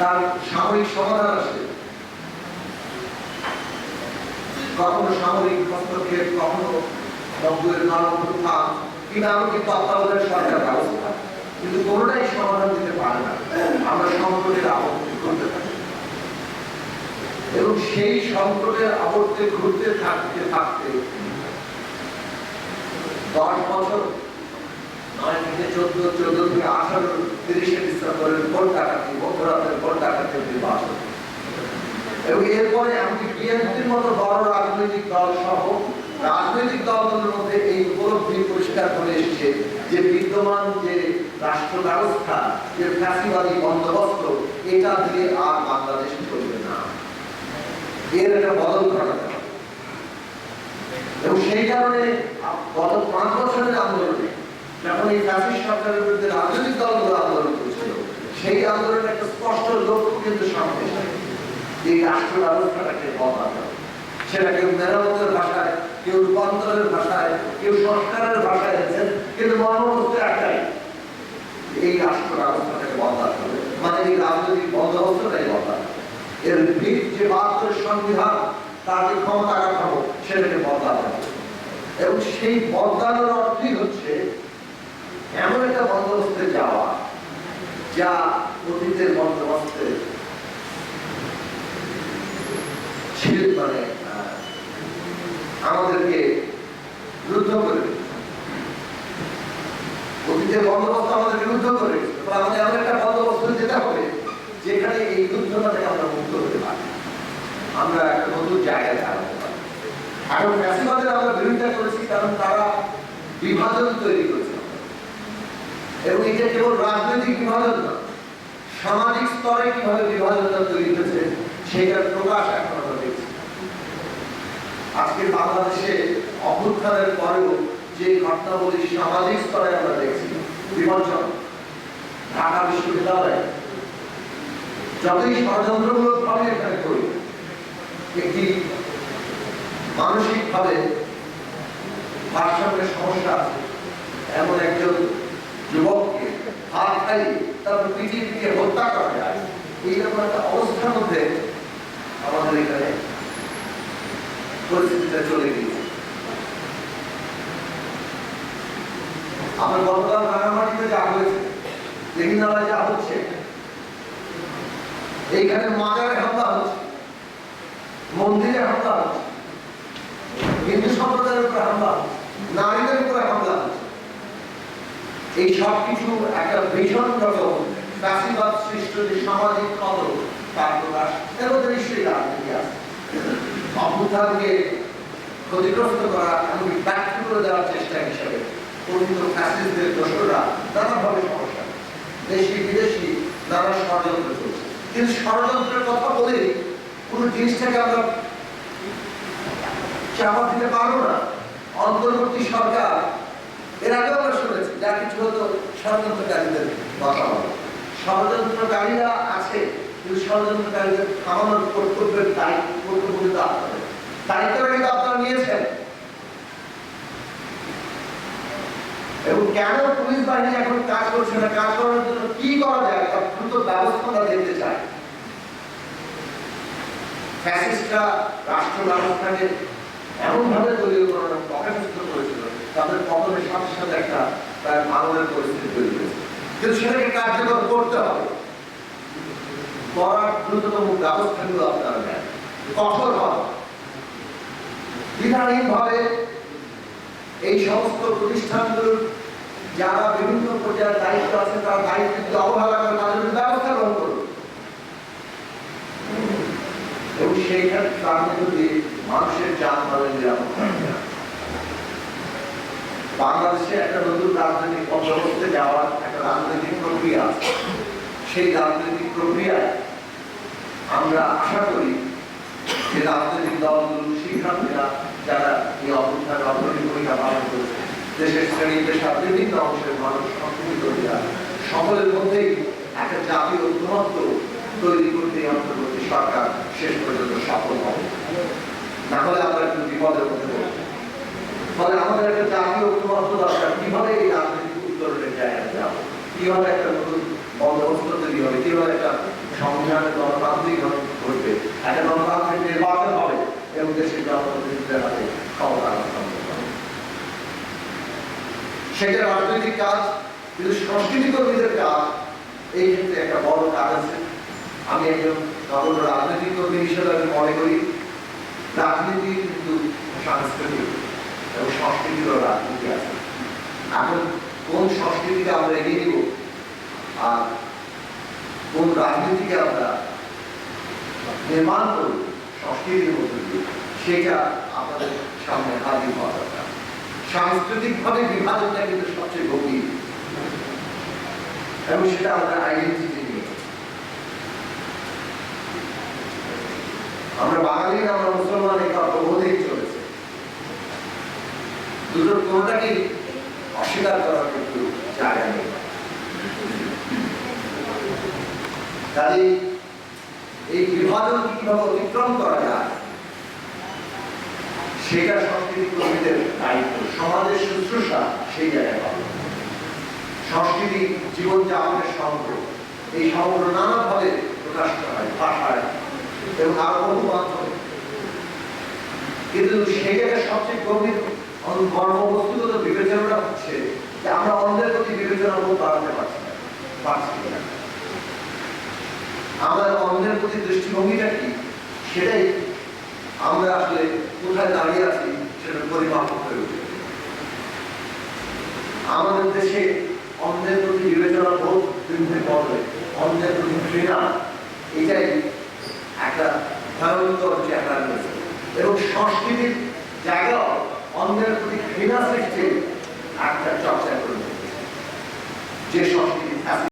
তার সামরিক সমাধান আসে কখনো সামরিক হস্তক্ষেপ, কখনো নব্বইয়ের গণপ্রথা কিংবা আরও কিন্তু তত্ত্বাবধায়ক সরকার ব্যবস্থা। কিন্তু কোনোটাই সমাধান দিতে পারে না। আমরা সংকটের আপত্তি করতে পারি এবং সেই সংকটের আবর্তে ঘুরতে থাকতে থাকতে দশ বছর নয় চোদ্দ চোদ্দ থেকে আঠারো, তিরিশে ডিসেম্বরের ভোট ডাকাতি মধ্যরাতের ভোট ডাকাতির নির্বাচন এবং এরপরে এমনকি বিএনপির মতো বড় রাজনৈতিক দল সহ রাজনৈতিক দলগুলোর মধ্যে এই উপলব্ধি পরিষ্কার করে এসেছে যে বিদ্যমান যে রাষ্ট্র ব্যবস্থা যে ফ্যাসিবাদী বন্দোবস্ত, এটা দিয়ে আর বাংলাদেশ চলবে না। এর একটা বদল ঘটাতে এবং সেই কারণে গত পাঁচ বছরের আন্দোলনে যখন এই ফ্যাসিস্ট সরকারের বিরুদ্ধে রাজনৈতিক দলগুলো আন্দোলন করছিল, সেই আন্দোলনের একটা স্পষ্ট লক্ষ্য কিন্তু সামনে এই রাষ্ট্র ব্যবস্থাটাকে বদলাতে সেটা কেউ মেরামতের ভাষায়, কেউ রূপান্তরের ভাষায়, কেউ সংস্কারের ভাষায় এনেছেন, কিন্তু মর্মবস্তু একটাই। এই রাষ্ট্র ব্যবস্থাটাকে বদলাতে মানে এই রাজনৈতিক বন্দোবস্তটাই বদলাতে এর ভিত যে বাহাত্তর সংবিধান, তার ক্ষমতা কাঠামো, সেটাকে বদলাতে হবে। এবং সেই বদলানোর অর্থই হচ্ছে এমন একটা বন্দোবস্তে যাওয়া যা অতীতের বন্দোবস্তে ছিল মানে আমাদেরকে রুদ্ধ করে অতীতের বন্দোবস্ত আমাদের বিরুদ্ধ করে। আমাদের এমন একটা বন্দোবস্ত যেতে হবে যেখানে এই যুদ্ধটা থেকে আমরা মুক্ত হতে পারি। আমরা একটা নতুন জায়গায় দাঁড়াতে পারি। এখন ফ্যাসিবাদের আমরা বিরোধিতা করেছি কারণ তারা বিভাজন তৈরি করেছে। এবং এটা কেবল রাজনৈতিক বিভাজন না, সামাজিক স্তরে কীভাবে বিভাজনটা তৈরি হয়েছে, সেটার প্রকাশ এখন আমরা দেখছি। আজকে বাংলাদেশে অভ্যুত্থানের পরেও যে ঘটনাবলী সামাজিক স্তরে আমরা দেখছি, বিমর্ষণ, ঢাকা বিশ্ববিদ্যালয়ে যতই ষড়যন্ত্রমূলক ভাবে এখানে করি, একটি মানসিকভাবে ভারসাম্যের সমস্যা এমন একজন যুবককে হাত খাইয়ে তারপর পিটিয়ে পিটিয়ে হত্যা করা যায়। এইরকম একটা অবস্থার মধ্যে আমাদের এখানে পরিস্থিতিটা চলে গিয়েছে। আমার গতকাল রাঙামাটিতে যা হয়েছে লেখিনালায় যা হচ্ছে, এইখানে মাজারে হামলা হচ্ছে, মন্দিরে হামলা হচ্ছে, হিন্দু সম্প্রদায়ের উপরে হামলা হচ্ছে নারীদের উপরে হামলা হচ্ছে এই সব কিছু একটা ভীষণ রকম ফ্যাসিবাদ সৃষ্ট যে সামাজিক কদর, তার প্রকাশ এর মধ্যে নিশ্চয়ই রাজনীতি আছে। অভ্যুত্থানকে ক্ষতিগ্রস্ত করা এমনকি ব্যর্থ করে দেওয়ার চেষ্টা হিসেবে পরিচিত ফ্যাসিস্টদের দোষরা নানাভাবে সমস্যা। দেশি বিদেশি নানা ষড়যন্ত্র চলছে। কিন্তু ষড়যন্ত্রের কথা বলে কোন জিনিসটাকে আমরা চাপা দিতে পারব না। অন্তর্বর্তী সরকার, এর আগে আমরা শুনেছি যা কিছু হতো ষড়যন্ত্রকারীদের কথা বলে ষড়যন্ত্রকারীরা আছে, কিন্তু ষড়যন্ত্রকারীদের থামানোর কর্তব্যের দায়িত্ব কর্তব্য আপনাদের। দায়িত্বটা কিন্তু আপনারা নিয়েছেন। এবং কেন পুলিশ বাহিনী এখন কাজ করছে না? কাজ করার জন্য কি করা যায়? তার দ্রুত ব্যবস্থা আমরা দেখতে চাই। ফ্যাসিস্টরা রাষ্ট্র ব্যবস্থাকে এমন ভাবে দলীয়করণ প্রকাশিত করেছিল। তাদের পতনের সাথে সাথে একটা প্রায় ভাঙনের পরিস্থিতি তৈরি হয়েছে। কিন্তু সেটাকে কার্যকর করতে হবে। করার দ্রুততম ব্যবস্থাগুলো আপনারা নেন। কঠোর হবে। বিধানহীন ভাবে এই সমস্ত প্রতিষ্ঠানগুলোর যারা বিভিন্ন পর্যায়ের দায়িত্ব আছে, তারা দায়িত্ব যদি অবহেলা করে তাদের ব্যবস্থা গ্রহণ করুন। এবং সেইখানে তার মধ্যে মানুষের যান মালের নিরাপত্তা। বাংলাদেশে একটা নতুন রাজনৈতিক বন্দোবস্তে যাওয়ার একটা রাজনৈতিক প্রক্রিয়া সেই রাজনৈতিক প্রক্রিয়ায় আমরা আশা করি যে রাজনৈতিক দলগুলো শিক্ষার্থীরা যারা এই অবস্থার অগ্রণী ভূমিকা পালন করেছে, দেশের শ্রেণি পেশা বিভিন্ন অংশের মানুষ অর্থনীতিরা সকলের মধ্যেই একটা জাতীয় ঐক্যমত্য তৈরি করতে অন্তর্বর্তী সরকার শেষ পর্যন্ত সফল হবে। না হলে আমরা একটু বিপদের মধ্যে পড়ব। ফলে আমাদের একটা জাতীয় ঐক্যমত্য দরকার। কীভাবে এই রাজনৈতিক উত্তরণের জায়গায় যাব? কীভাবে একটা নতুন বন্দোবস্ত তৈরি হবে? কীভাবে একটা সংবিধানে গণতান্ত্রিক ঘটবে? একটা গণতান্ত্রিক নির্বাচন হবে এবং দেশের জনপ্রতিনিধিদের হাতে ক্ষমতা সেটা রাজনৈতিক কাজ, কিন্তু সংস্কৃতি কর্মীদের কাজ, এই ক্ষেত্রে একটা বড় কাজ আছে। আমি একজন নগর রাজনৈতিক কর্মী হিসেবে আমি মনে করি, রাজনীতি কিন্তু সাংস্কৃতিক। এবং সংস্কৃতিরও রাজনীতি আছে। এখন কোন সংস্কৃতিকে আমরা এগিয়ে দিব আর কোন রাজনীতিকে আমরা নির্মাণ করব সংস্কৃতির মধ্যে দিয়ে? সেটা আমাদের সামনে হাজির হওয়া দরকার। সাংস্কৃতিকভাবে বিভাজনটা কিন্তু সবচেয়ে গভীর। এবং সেটা আমাদের আইডেন্টিটি নিয়ে। আমরা বাঙালি আমরা মুসলমান এই কথা বোধেই চলেছে দুটোর কোনোটাকে অস্বীকার করার কিন্তু জায়গা নেই। কাজে এই বিভাজন কীভাবে অতিক্রম করা যায়, সেটা সংস্কৃতি কর্মীদের দায়িত্ব। সমাজের শুশ্রূষা সেই জায়গায় পাবে সংস্কৃতি জীবনযাপনের সমগ্র এই সমগ্র নানাভাবে করা হয় ভাষায় এবং আরও বহু মাধ্যমে। কিন্তু সেই জায়গায় সবচেয়ে গভীর কর্মবস্তুগত বিবেচনাটা হচ্ছে যে আমরা অন্যের প্রতি বিবেচনা বোধ বাড়াতে পারছি পারছি না। আমাদের অন্যের প্রতি দৃষ্টিভঙ্গিটা কি? সেটাই আমরা আসলে কোথায় দাঁড়িয়ে আছি সেটা পরিমাপ হয়ে উঠে আমাদের দেশে অন্যের প্রতি বিবেচনা বোধ বৃদ্ধি করবে অন্যের প্রতি ঘৃণা, এটাই একটা ভয়ঙ্কর চেহারা রয়েছে। এবং সংস্কৃতির জায়গাও অন্যের প্রতি ঘৃণা সৃষ্টির একটা চর্চা করবে যে সংস্কৃতি